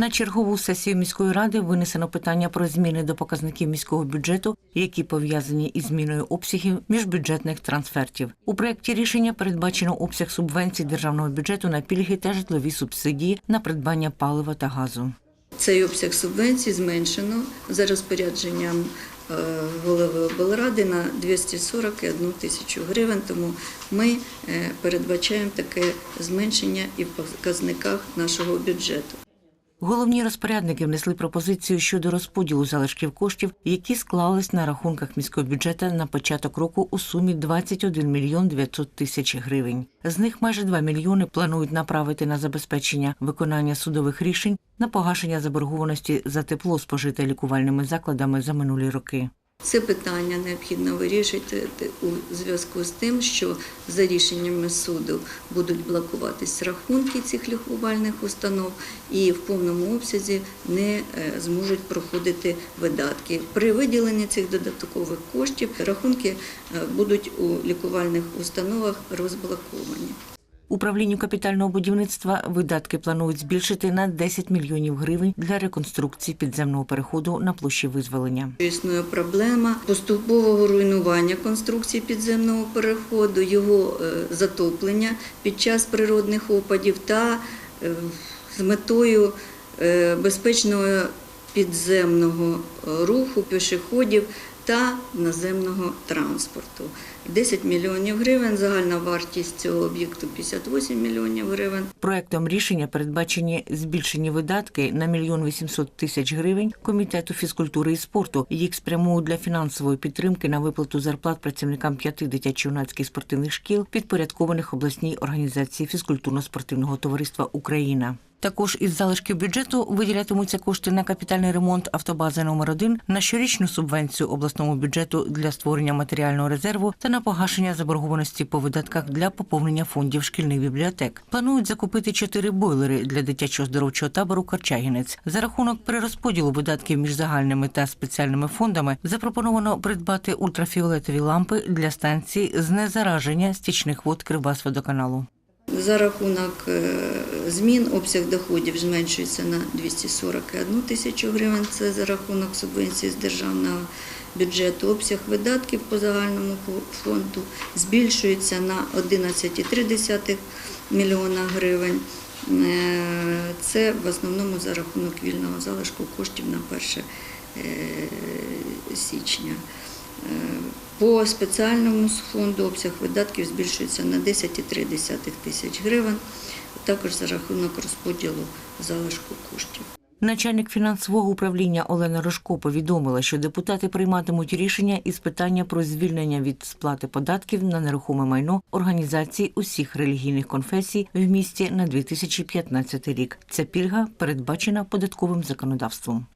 На чергову сесію міської ради винесено питання про зміни до показників міського бюджету, які пов'язані із зміною обсягів міжбюджетних трансфертів. У проєкті рішення передбачено обсяг субвенцій державного бюджету на пільги та житлові субсидії на придбання палива та газу. Цей обсяг субвенцій зменшено за розпорядженням е, голови облради на 241 тисячу гривень. Тому ми е, передбачаємо таке зменшення і в показниках нашого бюджету. Головні розпорядники внесли пропозицію щодо розподілу залишків коштів, які склались на рахунках міського бюджету на початок року у сумі 21 мільйон 900 тисяч гривень. З них майже 2 мільйони планують направити на забезпечення виконання судових рішень на погашення заборгованості за тепло спожите лікувальними закладами за минулі роки. Це питання необхідно вирішити у зв'язку з тим, що за рішеннями суду будуть блокуватись рахунки цих лікувальних установ і в повному обсязі не е, зможуть проходити видатки. При виділенні цих додаткових коштів рахунки е, будуть у лікувальних установах розблоковані. Управлінню капітального будівництва видатки планують збільшити на 10 мільйонів гривень для реконструкції підземного переходу на площі визволення. Існує проблема поступового руйнування конструкції підземного переходу, його е, затоплення під час природних опадів та е, з метою е, безпечного підземного руху пішоходів та наземного транспорту. 10 мільйонів гривень, загальна вартість цього об'єкту 58 мільйонів гривень. Проектом рішення передбачені збільшені видатки на мільйон 800 тисяч гривень комітету фізкультури і спорту. Їх спрямують для фінансової підтримки на виплату зарплат працівникам п'яти дитячо-юнацьких спортивних шкіл, підпорядкованих обласній організації фізкультурно-спортивного товариства Україна. Також із залишків бюджету виділятимуться кошти на капітальний ремонт автобази номер 1 на щорічну субвенцію обласному бюджету для створення матеріального резерву та на погашення заборгованості по видатках для поповнення фондів шкільних бібліотек. Планують закупити чотири бойлери для дитячого здоровчого табору Корчагінець. За рахунок перерозподілу видатків між загальними та спеціальними фондами запропоновано придбати ультрафіолетові лампи для станції знезараження стічних вод Кривбасводоканалу. За рахунок е, змін обсяг доходів зменшується на 241 тисячу гривень. Це за рахунок субвенції з державного бюджету. Обсяг видатків по загальному фонду збільшується на 11,3 мільйона гривень. Е, Це в основному за рахунок вільного залишку коштів на 1 е, січня. По спеціальному фонду обсяг видатків збільшується на 10,3 тисяч гривень, також за рахунок розподілу залишку коштів. Начальник фінансового управління Олена Рожко повідомила, що депутати прийматимуть рішення із питання про звільнення від сплати податків на нерухоме майно організацій усіх релігійних конфесій в місті на 2015 рік. Ця пільга передбачена податковим законодавством.